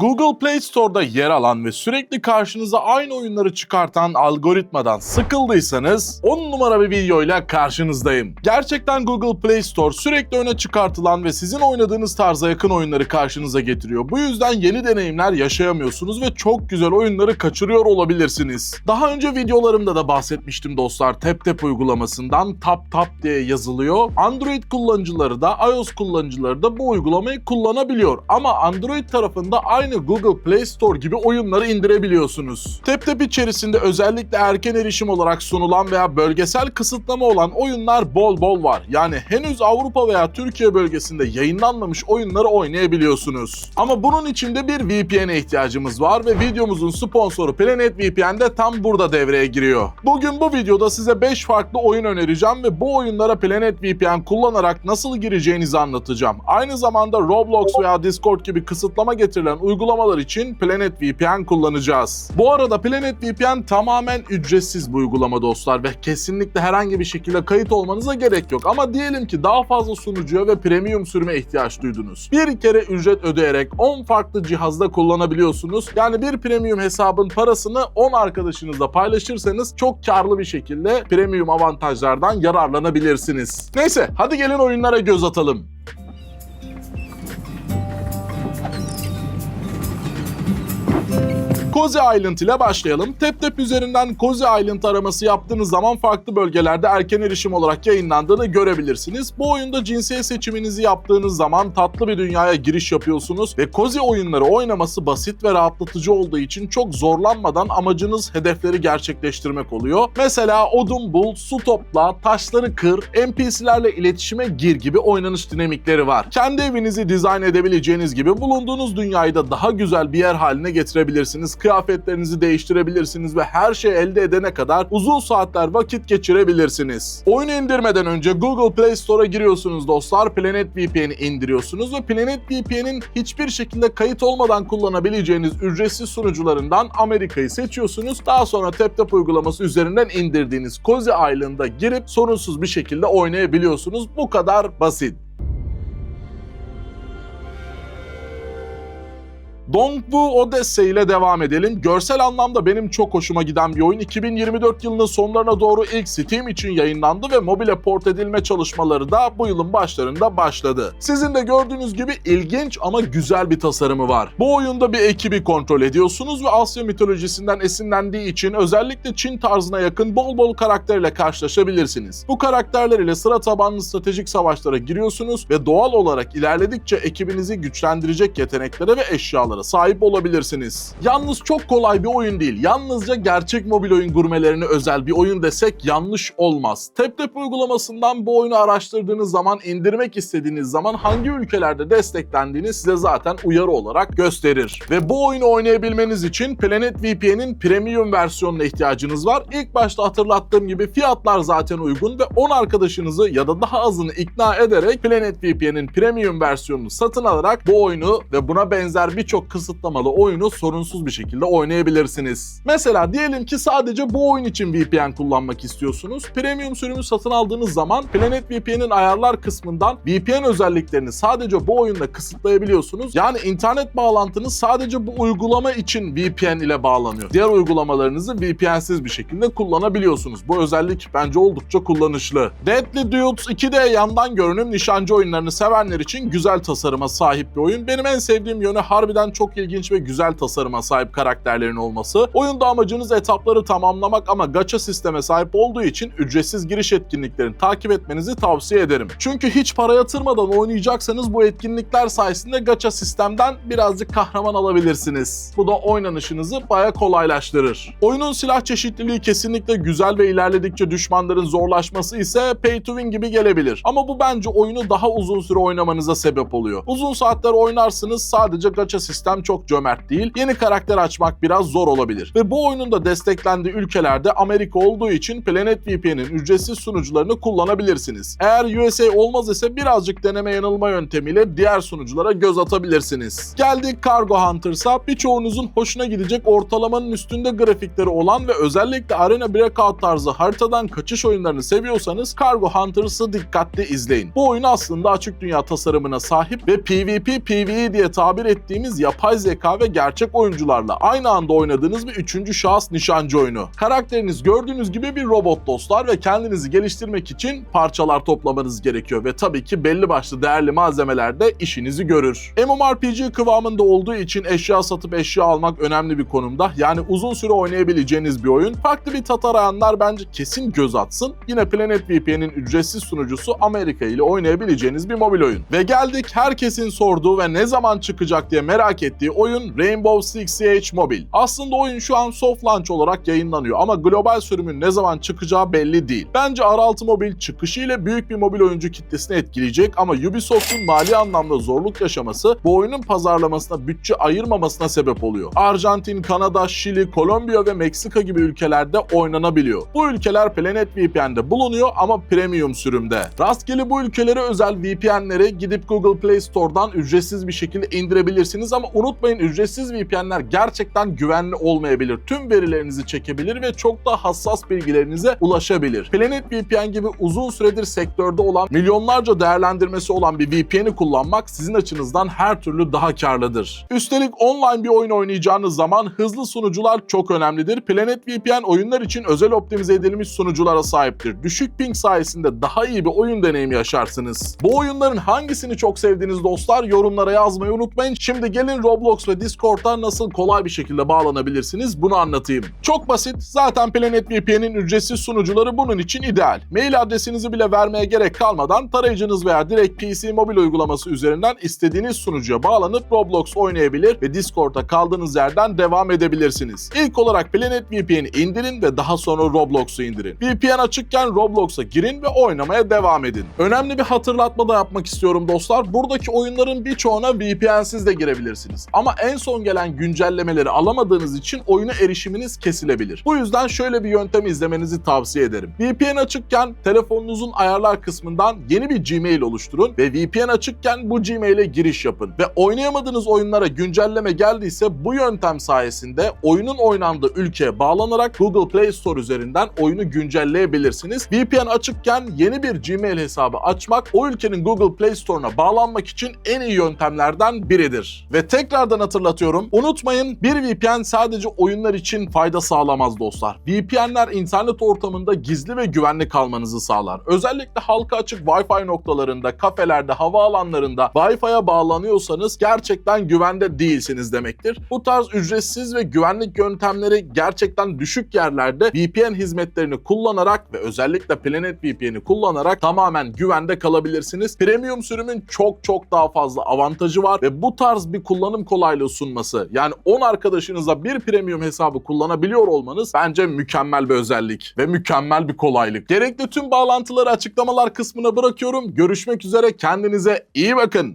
Google Play Store'da yer alan ve sürekli karşınıza aynı oyunları çıkartan algoritmadan sıkıldıysanız 10 numara bir videoyla karşınızdayım. Gerçekten Google Play Store sürekli öne çıkartılan ve sizin oynadığınız tarza yakın oyunları karşınıza getiriyor. Bu yüzden yeni deneyimler yaşayamıyorsunuz ve çok güzel oyunları kaçırıyor olabilirsiniz. Daha önce videolarımda da bahsetmiştim dostlar TapTap uygulamasından Tap Tap diye yazılıyor. Android kullanıcıları da iOS kullanıcıları da bu uygulamayı kullanabiliyor. Ama Android tarafında aynı Google Play Store gibi oyunları indirebiliyorsunuz. TapTap içerisinde özellikle erken erişim olarak sunulan veya bölgesel kısıtlama olan oyunlar bol bol var. Yani henüz Avrupa veya Türkiye bölgesinde yayınlanmamış oyunları oynayabiliyorsunuz. Ama bunun için de bir VPN'e ihtiyacımız var ve videomuzun sponsoru Planet VPN de tam burada devreye giriyor. Bugün bu videoda size 5 farklı oyun önereceğim ve bu oyunlara Planet VPN kullanarak nasıl gireceğinizi anlatacağım. Aynı zamanda Roblox veya Discord gibi kısıtlama getirilen uygulamalar için Planet VPN kullanacağız. Bu arada Planet VPN tamamen ücretsiz bir uygulama dostlar ve kesinlikle herhangi bir şekilde kayıt olmanıza gerek yok. Ama diyelim ki daha fazla sunucuya ve premium sürme ihtiyaç duydunuz. Bir kere ücret ödeyerek 10 farklı cihazda kullanabiliyorsunuz. Yani bir premium hesabın parasını 10 arkadaşınızla paylaşırsanız çok karlı bir şekilde premium avantajlardan yararlanabilirsiniz. Neyse hadi gelin oyunlara göz atalım. Cozy Island ile başlayalım. TapTap üzerinden Cozy Island araması yaptığınız zaman farklı bölgelerde erken erişim olarak yayınlandığını görebilirsiniz. Bu oyunda cinsiyet seçiminizi yaptığınız zaman tatlı bir dünyaya giriş yapıyorsunuz ve Cozy oyunları oynaması basit ve rahatlatıcı olduğu için çok zorlanmadan amacınız hedefleri gerçekleştirmek oluyor. Mesela odun bul, su topla, taşları kır, NPC'lerle iletişime gir gibi oynanış dinamikleri var. Kendi evinizi dizayn edebileceğiniz gibi bulunduğunuz dünyayı da daha güzel bir yer haline getirebilirsiniz kıyafetlerinizi değiştirebilirsiniz ve her şeyi elde edene kadar uzun saatler vakit geçirebilirsiniz. Oyunu indirmeden önce Google Play Store'a giriyorsunuz dostlar. Planet VPN'i indiriyorsunuz ve Planet VPN'in hiçbir şekilde kayıt olmadan kullanabileceğiniz ücretsiz sunucularından Amerika'yı seçiyorsunuz. Daha sonra TapTap uygulaması üzerinden indirdiğiniz Cozy Island'a girip sorunsuz bir şekilde oynayabiliyorsunuz. Bu kadar basit. Dongbu Odyssey ile devam edelim. Görsel anlamda benim çok hoşuma giden bir oyun. 2024 yılının sonlarına doğru ilk Steam için yayınlandı ve mobile port edilme çalışmaları da bu yılın başlarında başladı. Sizin de gördüğünüz gibi ilginç ama güzel bir tasarımı var. Bu oyunda bir ekibi kontrol ediyorsunuz ve Asya mitolojisinden esinlendiği için özellikle Çin tarzına yakın bol bol karakterle karşılaşabilirsiniz. Bu karakterler ile sıra tabanlı stratejik savaşlara giriyorsunuz ve doğal olarak ilerledikçe ekibinizi güçlendirecek yeteneklere ve eşyalara sahip olabilirsiniz. Yalnız çok kolay bir oyun değil. Yalnızca gerçek mobil oyun gurmelerine özel bir oyun desek yanlış olmaz. TapTap uygulamasından bu oyunu araştırdığınız zaman, indirmek istediğiniz zaman hangi ülkelerde desteklendiğini size zaten uyarı olarak gösterir. Ve bu oyunu oynayabilmeniz için Planet VPN'in premium versiyonuna ihtiyacınız var. İlk başta hatırlattığım gibi fiyatlar zaten uygun ve 10 arkadaşınızı ya da daha azını ikna ederek Planet VPN'in premium versiyonunu satın alarak bu oyunu ve buna benzer birçok kısıtlamalı oyunu sorunsuz bir şekilde oynayabilirsiniz. Mesela diyelim ki sadece bu oyun için VPN kullanmak istiyorsunuz. Premium sürümü satın aldığınız zaman Planet VPN'in ayarlar kısmından VPN özelliklerini sadece bu oyunda kısıtlayabiliyorsunuz. Yani internet bağlantınız sadece bu uygulama için VPN ile bağlanıyor. Diğer uygulamalarınızı VPN'siz bir şekilde kullanabiliyorsunuz. Bu özellik bence oldukça kullanışlı. Deadly Dudes 2D yandan görünüm nişancı oyunlarını sevenler için güzel tasarıma sahip bir oyun. Benim en sevdiğim yönü harbiden çok ilginç ve güzel tasarıma sahip karakterlerin olması. Oyunda amacınız etapları tamamlamak ama gacha sisteme sahip olduğu için ücretsiz giriş etkinliklerini takip etmenizi tavsiye ederim. Çünkü hiç para yatırmadan oynayacaksanız bu etkinlikler sayesinde gacha sistemden birazcık kahraman alabilirsiniz. Bu da oynanışınızı baya kolaylaştırır. Oyunun silah çeşitliliği kesinlikle güzel ve ilerledikçe düşmanların zorlaşması ise pay to win gibi gelebilir. Ama bu bence oyunu daha uzun süre oynamanıza sebep oluyor. Uzun saatler oynarsınız sadece gacha sistem çok cömert değil. Yeni karakter açmak biraz zor olabilir. Ve bu oyunun da desteklendiği ülkelerde Amerika olduğu için Planet VPN'in ücretsiz sunucularını kullanabilirsiniz. Eğer USA olmaz ise birazcık deneme yanılma yöntemiyle diğer sunuculara göz atabilirsiniz. Geldik Cargo Hunters'a. Birçoğunuzun hoşuna gidecek ortalamanın üstünde grafikleri olan ve özellikle Arena Breakout tarzı haritadan kaçış oyunlarını seviyorsanız Cargo Hunters'ı dikkatli izleyin. Bu oyun aslında açık dünya tasarımına sahip ve PvP PvE diye tabir ettiğimiz yapay yapay zeka ve gerçek oyuncularla aynı anda oynadığınız bir üçüncü şahıs nişancı oyunu. Karakteriniz gördüğünüz gibi bir robot dostlar ve kendinizi geliştirmek için parçalar toplamanız gerekiyor ve tabii ki belli başlı değerli malzemeler de işinizi görür. MMORPG kıvamında olduğu için eşya satıp eşya almak önemli bir konumda. Yani uzun süre oynayabileceğiniz bir oyun. Farklı bir tat arayanlar bence kesin göz atsın. Yine Planet VPN'in ücretsiz sunucusu Amerika ile oynayabileceğiniz bir mobil oyun. Ve geldik herkesin sorduğu ve ne zaman çıkacak diye merak ettiği oyun Rainbow Six Siege Mobile. Aslında oyun şu an soft launch olarak yayınlanıyor ama global sürümün ne zaman çıkacağı belli değil. Bence R6 Mobile çıkışıyla büyük bir mobil oyuncu kitlesini etkileyecek ama Ubisoft'un mali anlamda zorluk yaşaması bu oyunun pazarlamasına bütçe ayırmamasına sebep oluyor. Arjantin, Kanada, Şili, Kolombiya ve Meksika gibi ülkelerde oynanabiliyor. Bu ülkeler Planet VPN'de bulunuyor ama premium sürümde. Rastgele bu ülkelere özel VPN'leri gidip Google Play Store'dan ücretsiz bir şekilde indirebilirsiniz ama unutmayın ücretsiz VPN'ler gerçekten güvenli olmayabilir. Tüm verilerinizi çekebilir ve çok da hassas bilgilerinize ulaşabilir. Planet VPN gibi uzun süredir sektörde olan milyonlarca değerlendirmesi olan bir VPN'i kullanmak sizin açınızdan her türlü daha karlıdır. Üstelik online bir oyun oynayacağınız zaman hızlı sunucular çok önemlidir. Planet VPN oyunlar için özel optimize edilmiş sunuculara sahiptir. Düşük ping sayesinde daha iyi bir oyun deneyimi yaşarsınız. Bu oyunların hangisini çok sevdiğiniz dostlar yorumlara yazmayı unutmayın. Şimdi gelin Roblox ve Discord'a nasıl kolay bir şekilde bağlanabilirsiniz bunu anlatayım. Çok basit. Zaten Planet VPN'in ücretsiz sunucuları bunun için ideal. Mail adresinizi bile vermeye gerek kalmadan tarayıcınız veya direkt PC mobil uygulaması üzerinden istediğiniz sunucuya bağlanıp Roblox oynayabilir ve Discord'a kaldığınız yerden devam edebilirsiniz. İlk olarak Planet VPN'i indirin ve daha sonra Roblox'u indirin. VPN açıkken Roblox'a girin ve oynamaya devam edin. Önemli bir hatırlatma da yapmak istiyorum dostlar. Buradaki oyunların birçoğuna VPN'siz de girebilirsiniz. Ama en son gelen güncellemeleri alamadığınız için oyuna erişiminiz kesilebilir. Bu yüzden şöyle bir yöntem izlemenizi tavsiye ederim. VPN açıkken telefonunuzun ayarlar kısmından yeni bir Gmail oluşturun ve VPN açıkken bu Gmail'e giriş yapın. Ve oynayamadığınız oyunlara güncelleme geldiyse bu yöntem sayesinde oyunun oynandığı ülkeye bağlanarak Google Play Store üzerinden oyunu güncelleyebilirsiniz. VPN açıkken yeni bir Gmail hesabı açmak o ülkenin Google Play Store'una bağlanmak için en iyi yöntemlerden biridir. Ve tekrardan hatırlatıyorum. Unutmayın bir VPN sadece oyunlar için fayda sağlamaz dostlar. VPN'ler internet ortamında gizli ve güvenli kalmanızı sağlar. Özellikle halka açık Wi-Fi noktalarında, kafelerde, havaalanlarında Wi-Fi'ye bağlanıyorsanız gerçekten güvende değilsiniz demektir. Bu tarz ücretsiz ve güvenlik yöntemleri gerçekten düşük yerlerde VPN hizmetlerini kullanarak ve özellikle Planet VPN'i kullanarak tamamen güvende kalabilirsiniz. Premium sürümün çok çok daha fazla avantajı var ve bu tarz bir kullanım kolaylığı sunması yani 10 arkadaşınızla bir premium hesabı kullanabiliyor olmanız bence mükemmel bir özellik ve mükemmel bir kolaylık. Gerekli tüm bağlantıları açıklamalar kısmına bırakıyorum. Görüşmek üzere kendinize iyi bakın.